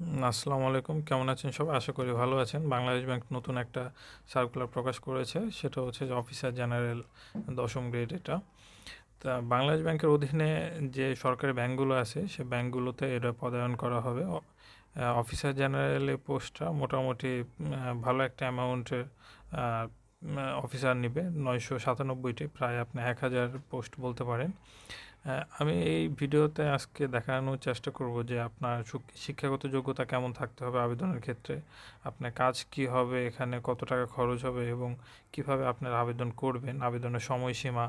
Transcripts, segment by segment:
আসসালামু আলাইকুম। কেমন আছেন সবাই আশা করি ভালো আছেন। বাংলাদেশ ব্যাংক নতুন একটা সার্কুলার প্রকাশ করেছে। সেটা হচ্ছে যে অফিসার জেনারেল দশম গ্রেড এটা। তা বাংলাদেশ ব্যাংকের অধীনে যে সরকারি ব্যাংকগুলো আছে, সে ব্যাংকগুলোতে এটা পদায়ন করা হবে। অফিসার জেনারেলের পোস্টটা মোটামুটি ভালো একটা অ্যামাউন্টের অফিসার নিবে। নয়শো সাতানব্বইটি, প্রায় আপনি এক হাজার পোস্ট বলতে পারেন। আমি এই ভিডিওতে আজকে দেখানোর চেষ্টা করব যে আপনার শিক্ষাগত যোগ্যতা কেমন থাকতে হবে আবেদনের ক্ষেত্রে, আপনার কাজ কি হবে, এখানে কত টাকা খরচ হবে এবং কীভাবে আপনার আবেদন করবেন, আবেদনের সময়সীমা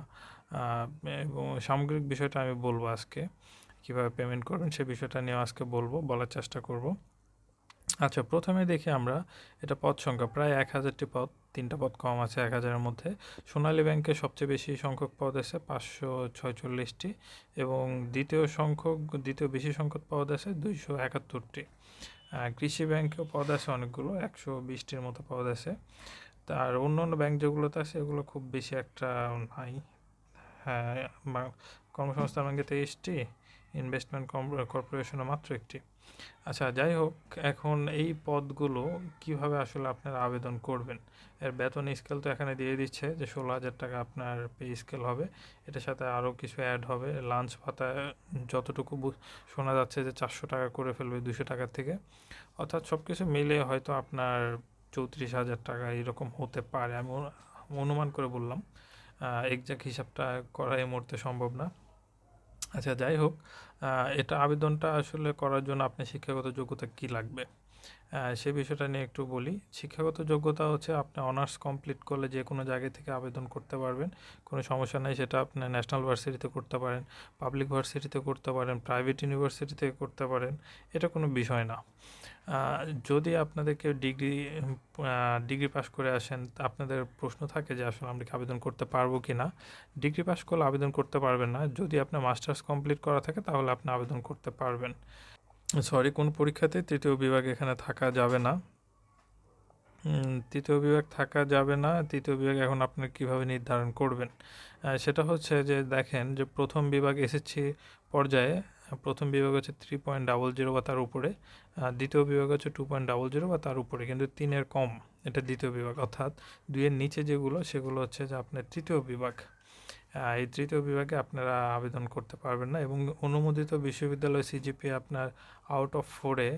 এবং সামগ্রিক বিষয়টা আমি বলব আজকে, কীভাবে পেমেন্ট করবেন সে বিষয়টা নিয়ে আজকে বলব, বলার চেষ্টা করব। আচ্ছা প্রথমে দেখি আমরা, এটা পদ সংখ্যা প্রায় এক হাজারটি পদ, তিনটা পদ কম আছে এক হাজারের মধ্যে। সোনালী ব্যাংকে সবচেয়ে বেশি সংখ্যক পদ আছে পাঁচশো ছয়চল্লিশটি এবং দ্বিতীয় সংখ্যক, দ্বিতীয় বেশি সংখ্যক পদ আছে দুইশো একাত্তরটি। কৃষি ব্যাংকেও পদ আছে অনেকগুলো, একশো বিশটির মতো পদ আছে। তার অন্য অন্য ব্যাংক যেগুলোতে আছে, এগুলো খুব বেশি একটা নাই। হ্যাঁ কর্মসংস্থান ব্যাংকে তেইশটি, ইনভেস্টমেন্ট কর্পোরেশনে মাত্র একটি। আচ্ছা যাই হোক এখন এই পদগুলো কীভাবে আসলে আপনারা আবেদন করবেন? এর বেতন স্কেল তো এখানে দিয়ে দিচ্ছে যে, ষোলো হাজার টাকা আপনার পে স্কেল হবে। এটার সাথে আরও কিছু অ্যাড হবে। লাঞ্চ ভাতা, যতটুকু শোনা যাচ্ছে যে, চারশো টাকা করে ফেলবে দুশো টাকার থেকে। অর্থাৎ সব কিছু মিলে হয়তো আপনার চৌত্রিশ হাজার টাকা এরকম হতে পারে। আমি অনুমান করে বললাম। এক্সাক্ট হিসাবটা করা এই মুহূর্তে সম্ভব না। আচ্ছা যাই হোক এটা আবেদনটা আসলে করার জন্য আপনার শিক্ষাগত যোগ্যতা কি লাগবে? সে বিষয়টা নিয়ে একটু বলি। শিক্ষাগত যোগ্যতা হচ্ছে আপনি অনার্স কমপ্লিট করলে যে কোনো জায়গা থেকে আবেদন করতে পারবেন। কোনো সমস্যা নেই, সেটা আপনি ন্যাশনাল ভার্সিটিতে করতে পারেন, পাবলিক ভার্সিটিতে করতে পারেন, প্রাইভেট ইউনিভার্সিটি থেকে করতে পারেন, এটা কোনো বিষয় না। যদি আপনাদেরকে ডিগ্রি ডিগ্রি পাস করে আসেন, আপনাদের প্রশ্ন থাকে যে আসলে আমরা কি আবেদন করতে পারব কি না ডিগ্রি পাস করলে আবেদন করতে পারবেন না। যদি আপনার মাস্টার্স কমপ্লিট করা থাকে, তাহলে আপনি আবেদন করতে পারবেন। সরি, কোন পরীক্ষাতে? তৃতীয় বিভাগ এখানে থাকা যাবে না। তৃতীয় বিভাগ থাকা যাবে না। তৃতীয় বিভাগ এখন আপনি কীভাবে নির্ধারণ করবেন? সেটা হচ্ছে যে দেখেন যে প্রথম বিভাগ এসএসসি পর্যায়ে প্রথম বিভাগ হচ্ছে থ্রি পয়েন্ট ডাবল জিরো বা তার উপরে দ্বিতীয় বিভাগ হচ্ছে টু পয়েন্ট ডাবল জিরো বা তার উপরে, কিন্তু তিনের কম, এটা দ্বিতীয় বিভাগ। অর্থাৎ দুইয়ের নিচে যেগুলো, সেগুলো হচ্ছে যে আপনার তৃতীয় বিভাগ। এই তৃতীয় বিভাগে আপনারা আবেদন করতে পারবেন না এবং অনুমোদিত বিশ্ববিদ্যালয় সিজিপি আপনার আউট অফ ফোরে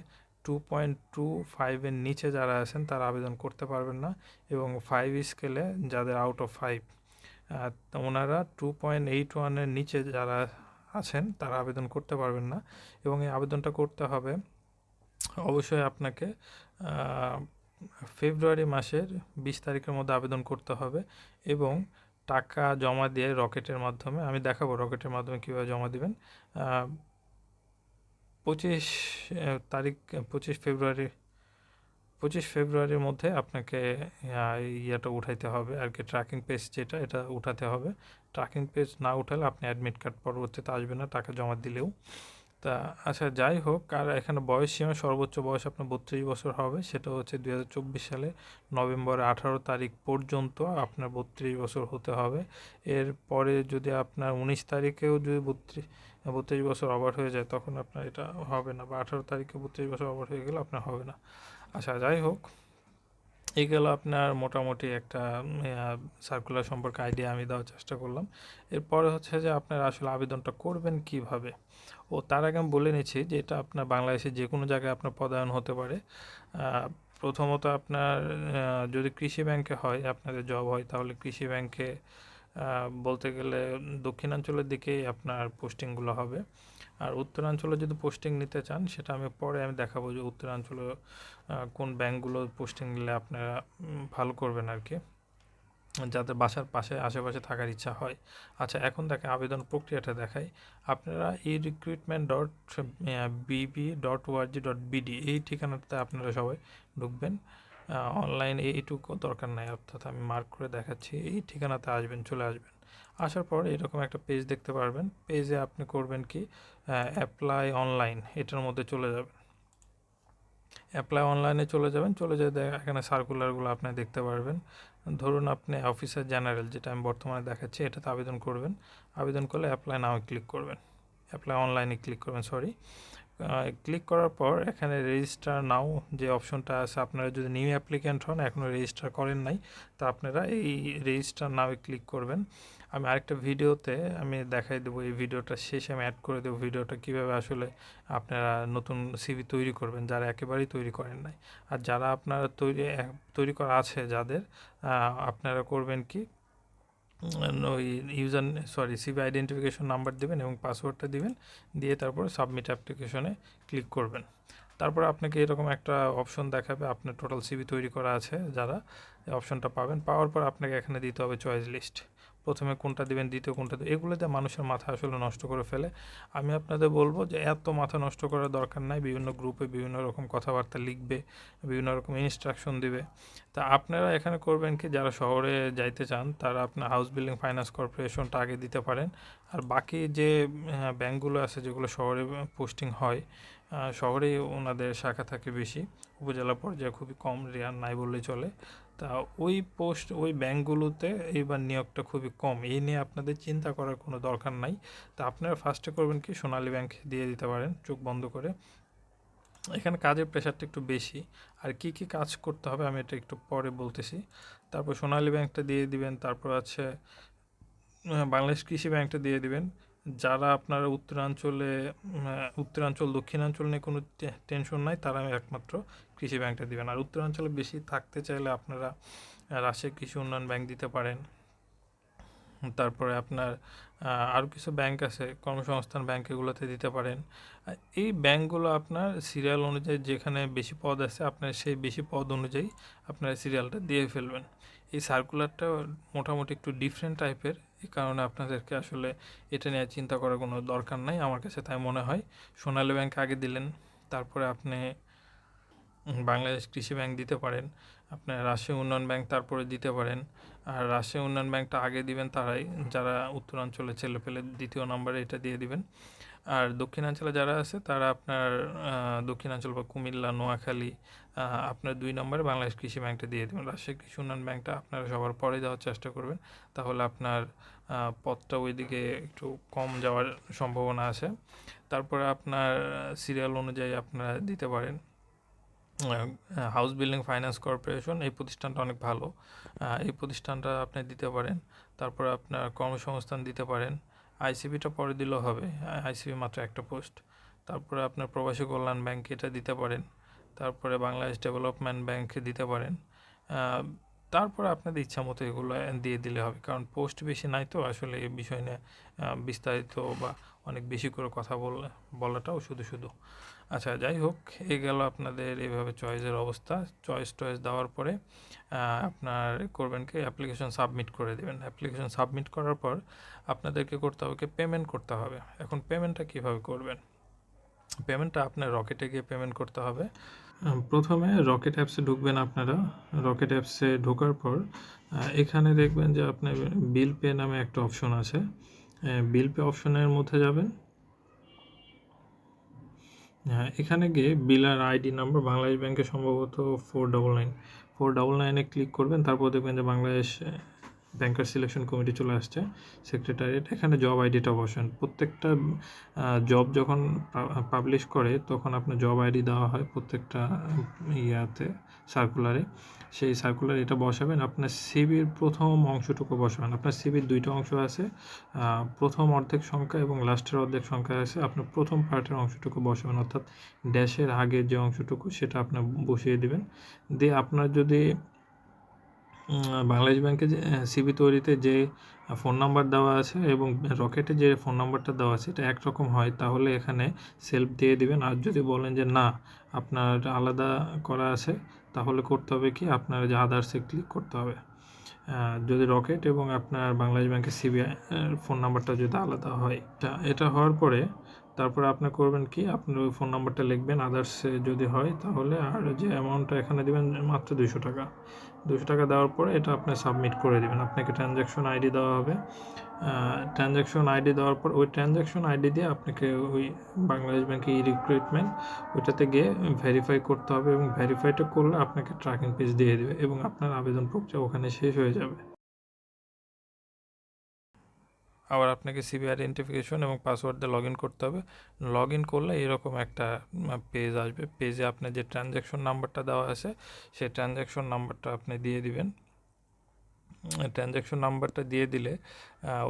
টু পয়েন্ট টু ফাইভের নিচে যারা আছেন, তারা আবেদন করতে পারবেন না এবং ফাইভ স্কেলে যাদের আউট অফ ফাইভ ওনারা টু পয়েন্ট এইট ওয়ানের নিচে যারা আছেন, তারা আবেদন করতে পারবেন না এবং এই আবেদনটা করতে হবে অবশ্যই আপনাকে ফেব্রুয়ারি মাসের বিশ তারিখের মধ্যে আবেদন করতে হবে এবং টাকা জমা দিয়ে রকেটের মাধ্যমে, আমি দেখাবো রকেটের মাধ্যমে কীভাবে জমা দিবেন পঁচিশ তারিখ, পঁচিশ ফেব্রুয়ারি পঁচিশ ফেব্রুয়ারির মধ্যে আপনাকে ইয়েটা উঠাইতে হবে আর কি ট্র্যাকিং পেজ যেটা, এটা উঠাতে হবে। ট্র্যাকিং পেজ না উঠালে আপনি অ্যাডমিট কার্ড পরবর্তীতে আসবে না টাকা জমা দিলেও। তা আচ্ছা যাই হোক, আর এখানে বয়স সীমা, সর্বোচ্চ বয়স আপনার বত্রিশ বছর হবে, সেটা হচ্ছে দুই হাজার চব্বিশ সালে নভেম্বর আঠারো তারিখ পর্যন্ত আপনার বত্রিশ বছর হতে হবে। এর পরে যদি আপনার উনিশ তারিখেও যদি বত্রিশ বত্রিশ বছর ওভার হয়ে যায়, তখন আপনার এটা হবে না, বা আঠারো তারিখে বত্রিশ বছর ওভার হয়ে গেলে আপনার হবে না। আচ্ছা যাই হোক। এই গেল আপনার মোটামুটি একটা সার্কুলার সম্পর্কে আইডিয়া আমি দেওয়ার চেষ্টা করলাম। এরপরে হচ্ছে যে আপনার আসলে আবেদনটা করবেন কীভাবে? ও তার আগে আমি বলে নিচ্ছি যে এটা আপনার বাংলাদেশের যে কোনো জায়গায় আপনার পদায়ন হতে পারে। প্রথমত আপনার যদি কৃষি ব্যাংকে হয়, আপনাদের জব হয়, তাহলে কৃষি ব্যাংকে বলতে গেলে দক্ষিণাঞ্চলের দিকেই আপনার পোস্টিংগুলো হবে। আর উত্তরাঞ্চলে যদি পোস্টিং নিতে চান, সেটা আমি পরে আমি দেখাবো যে উত্তরাঞ্চলে কোন ব্যাংকগুলো পোস্টিং নিলে আপনারা ভালো করবেন আর কি যাদের বাসার পাশে, আশেপাশে থাকার ইচ্ছা হয়। আচ্ছা এখন দেখে আবেদন প্রক্রিয়াটা দেখাই। আপনারা e recruitment dot BB dot ORG dot BD এই ঠিকানাতে আপনারা সবাই ঢুকবেন। অনলাইন এইটুকু দরকার নাই, অর্থাৎ আমি মার্ক করে দেখাচ্ছি। এই ঠিকানাতে আসবেন, চলে আসবেন। আসার পর এরকম একটা পেজ দেখতে পারবেন। পেজে আপনি করবেন কি অ্যাপ্লাই অনলাইন এটার মধ্যে চলে যাবেন। অ্যাপ্লাই অনলাইনে চলে যাবেন। চলে যেয়ে এখানে সার্কুলারগুলো আপনি দেখতে পারবেন। ধরুন আপনি অফিসার জেনারেল যেটা আমি বর্তমানে দেখাচ্ছি, এটাতে আবেদন করবেন। আবেদন করলে অ্যাপ্লাই নাও ক্লিক করবেন। অ্যাপ্লাই অনলাইনে ক্লিক করবেন সরি ক্লিক করার পর এখানে রেজিস্টার নাও যে অপশনটা আছে, আপনারা যদি নিউ অ্যাপ্লিক্যান্ট হন এখনও রেজিস্টার করেন নাই, তা আপনারা এই রেজিস্টার নাও ক্লিক করবেন। আমি আরেকটা ভিডিওতে আমি দেখাই দেবো, এই ভিডিওটা শেষে আমি অ্যাড করে দেবো ভিডিওটা কীভাবে আসলে আপনারা নতুন সিভি তৈরি করবেন, যারা একেবারেই তৈরি করেন নাই। আর যারা আপনারা তৈরি তৈরি করা আছে যাদের আপনারা করবেন কি ওই user sorry CB identification number দেবেন এবং পাসওয়ার্ডটা দিবেন, দিয়ে তারপর সাবমিট অ্যাপ্লিকেশনে ক্লিক করবেন। তারপর আপনাকে এরকম একটা অপশন দেখাবে, আপনার টোটাল সিবি তৈরি করা আছে, যারা অপশনটা পাবেন। পাওয়ার পর আপনাকে এখানে দিতে হবে চয়েস লিস্ট প্রথমে কোনটা দিবেন, দ্বিতীয় কোনটা দেবেন, এগুলোতে মানুষের মাথা আসলে নষ্ট করে ফেলে। আমি আপনাদের বলব যে এত মাথা নষ্ট করার দরকার নাই, বিভিন্ন গ্রুপে বিভিন্ন রকম কথাবার্তা লিখবে, বিভিন্ন রকম ইনস্ট্রাকশন দিবে। তা আপনারা এখানে করবেন কি, যারা শহরে যাইতে চান, তারা আপনার হাউস বিল্ডিং ফাইন্যান্স কর্পোরেশনটা আগে দিতে পারেন। আর বাকি যে ব্যাঙ্কগুলো আছে, যেগুলো শহরে পোস্টিং হয় শহরেই ওনাদের শাখা থাকে বেশি। উপজেলা পর্যায়ে খুবই কম, রেয়ার নাই বললেই চলে। তা ওই পোস্ট, ওই ব্যাঙ্কগুলোতে এইবার নিয়োগটা খুবই কম। এই নিয়ে আপনাদের চিন্তা করার কোনো দরকার নাই। তা আপনারা ফার্স্টে করবেন কি, সোনালী ব্যাংক দিয়ে দিতে পারেন, চোখ বন্ধ করে। এখানে কাজের প্রেশারটা একটু বেশি। আর কি কি কাজ করতে হবে আমি এটা একটু পরে বলতেছি। তারপর সোনালী ব্যাংকটা দিয়ে দিবেন, তারপর আছে বাংলাদেশ কৃষি ব্যাংকটা দিয়ে দিবেন। যারা আপনার উত্তরাঞ্চলে উত্তরাঞ্চল, দক্ষিণাঞ্চল নিয়ে কোনো টেনশন নাই, তারা একমাত্র কৃষি ব্যাংকটা দিবেন। আর উত্তরাঞ্চলে বেশি থাকতে চাইলে আপনারা রাজশাহী কৃষি উন্নয়ন ব্যাংক দিতে পারেন। তারপরে আপনার আরও কিছু ব্যাংক আছে, কর্মসংস্থান ব্যাংক এগুলোতে দিতে পারেন। এই ব্যাংকগুলো আপনার সিরিয়াল অনুযায়ী যেখানে বেশি পদ আছে, আপনার সেই বেশি পদ অনুযায়ী আপনার সিরিয়ালটা দিয়ে ফেলবেন। এই সার্কুলারটা মোটামুটি একটু ডিফারেন্ট টাইপের এই কারণে আপনাদেরকে আসলে এটা নিয়ে চিন্তা করার কোনো দরকার নাই আমার কাছে তাই মনে হয়। সোনালী ব্যাংক আগে দিলেন, তারপরে আপনি বাংলাদেশ কৃষি ব্যাংক দিতে পারেন আপনার রাজশাহী উন্নয়ন ব্যাংক তারপরে দিতে পারেন, আর রাজশাহী উন্নয়ন ব্যাংকটা আগে দিবেন তারাই, যারা উত্তরাঞ্চলে ছেলে পেলে দ্বিতীয় নম্বরে এটা দিয়ে দিবেন। আর দক্ষিণাঞ্চলে যারা আছে, তারা আপনার দক্ষিণাঞ্চল বা কুমিল্লা, নোয়াখালী আপনার দুই নম্বরে বাংলাদেশ কৃষি ব্যাংকটা দিয়ে দেবেন। রাজশাহী কৃষি উন্নয়ন ব্যাংকটা আপনারা সবার পরে দেওয়ার চেষ্টা করবেন। তাহলে আপনার পথটা ওইদিকে একটু কম যাওয়ার সম্ভাবনা আছে। তারপরে আপনার সিরিয়াল অনুযায়ী আপনারা দিতে পারেন হাউস বিল্ডিং ফাইন্যান্স কর্পোরেশন। এই প্রতিষ্ঠানটা অনেক ভালো। এই প্রতিষ্ঠানটা আপনি দিতে পারেন। তারপর আপনার কর্মসংস্থান দিতে পারেন। আইসিবিটা পরে দিলেও হবে। আইসিবি মাত্র একটা পোস্ট তারপরে আপনার প্রবাসী কল্যাণ ব্যাংক এটা দিতে পারেন। তারপরে বাংলাদেশ ডেভেলপমেন্ট ব্যাংক দিতে পারেন। তারপরে আপনাদের ইচ্ছা মতো এগুলো দিয়ে দিলে হবে। কারণ পোস্ট বেশি নাই তো, আসলে এই বিষয় নিয়ে বিস্তারিত বা অনেক বেশি করে কথা বলাটাও শুধু শুধু। আচ্ছা যাই হোক, এ গেল আপনাদের এইভাবে চয়েসের অবস্থা। চয়েস টয়েস দেওয়ার পরে আপনার করবেন কি অ্যাপ্লিকেশন সাবমিট করে দেবেন। অ্যাপ্লিকেশন সাবমিট করার পর আপনাদেরকে করতে হবে কি পেমেন্ট করতে হবে। এখন পেমেন্টটা কীভাবে করবেন? পেমেন্টটা আপনার রকেটে গিয়ে পেমেন্ট করতে হবে। প্রথমে রকেট অ্যাপসে ঢুকবেন আপনারা। রকেট অ্যাপসে ঢোকার পর এখানে দেখবেন যে আপনার বিল পে নামে একটা অপশন আছে। বিল পে অপশনের মধ্যে যাবেন। হ্যাঁ এখানে গিয়ে বিলার আইডি নাম্বার বাংলাদেশ ব্যাংকে সম্ভবত four double nine four double নাইনে ক্লিক করবেন, তারপর দেখবেন যে বাংলাদেশ ব্যাংকার সিলেকশন কমিটি চলে আসছে সেক্রেটারিয়েট এখানে জব আইডিটা বসেন। প্রত্যেকটা জব যখন পাবলিশ করে, তখন আপনার জব আইডি দেওয়া হয় প্রত্যেকটা ইয়াতে সার্কুলারে সেই সার্কুলার এটা বসাবেন, আপনার সিবির প্রথম অংশটুকু বসাবেন। আপনার সিবির দুইটা অংশ আছে প্রথম অর্ধেক সংখ্যা এবং লাস্টের অর্ধেক সংখ্যা আছে। আপনার প্রথম পার্টের অংশটুকু বসাবেন, অর্থাৎ ড্যাশের আগের যে অংশটুকু, সেটা আপনার বসিয়ে দিবেন। দিয়ে আপনার যদি বাংলাদেশ ব্যাংকে যে সিবি তৈরিতে যে ফোন নাম্বার দেওয়া আছে এবং রকেটে যে ফোন নাম্বারটা দেওয়া আছে, এটা একরকম হয়, তাহলে এখানে সেলফ দিয়ে দিবেন। আর যদি বলেন যে, না, আপনার আলাদা করা আছে, তাহলে করতে হবে কি? আপনার যে আদার্সে ক্লিক করতে হবে। যদি রকেট এবং আপনার বাংলাদেশ ব্যাংকের সিবিআই ফোন নাম্বারটা যদি আলাদা হয় এটা হওয়ার পরে তারপরে আপনি করবেন কি? আপনি ওই ফোন নাম্বারটা লিখবেন আদার্সে যদি হয় তাহলে আর যে অ্যামাউন্টটা এখানে দেবেন মাত্র দুশো টাকা। দুশো টাকা দেওয়ার পরে এটা আপনি সাবমিট করে দেবেন। আপনাকে ট্রানজ্যাকশন আইডি দেওয়া হবে। ট্রানজ্যাকশন আইডি দেওয়ার পর ওই ট্রানজ্যাকশন আইডি দিয়ে আপনাকে ওই বাংলাদেশ ব্যাংকে ই রিক্রুটমেন্ট ওইটাতে গিয়ে ভেরিফাই করতে হবে এবং ভেরিফাইটা করলে আপনাকে ট্র্যাকিং পেজ দিয়ে দেবে এবং আপনার আবেদন প্রক্রিয়া ওখানে শেষ হয়ে যাবে। আবার আপনাকে সিবি আইডেন্টিফিকেশন এবং পাসওয়ার্ড দিয়ে লগ ইন করতে হবে। লগ ইন করলে এরকম একটা পেজ আসবে। পেজে আপনার যে ট্রানজ্যাকশন নাম্বারটা দেওয়া আছে, সেই ট্রানজ্যাকশন নাম্বারটা আপনি দিয়ে দিবেন। ট্রানজ্যাকশন নাম্বারটা দিয়ে দিলে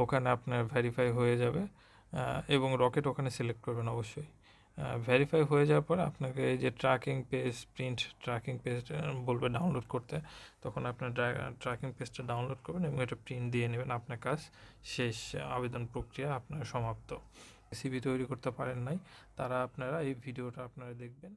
ওখানে আপনার ভেরিফাই হয়ে যাবে এবং রকেট ওখানে সিলেক্ট করবেন অবশ্যই। ভেরিফাই হয়ে যাওয়ার পর আপনাকে এই যে tracking page print tracking page বলবে ডাউনলোড করতে। তখন আপনার ট্র্যাকিং পেজটা ডাউনলোড করবেন এবং এটা প্রিন্ট দিয়ে নেবেন। আপনার কাজ শেষ, আবেদন প্রক্রিয়া আপনার সমাপ্ত। সিবি তৈরি করতে পারেন নাই। তারা আপনারা এই ভিডিওটা আপনারা দেখবেন।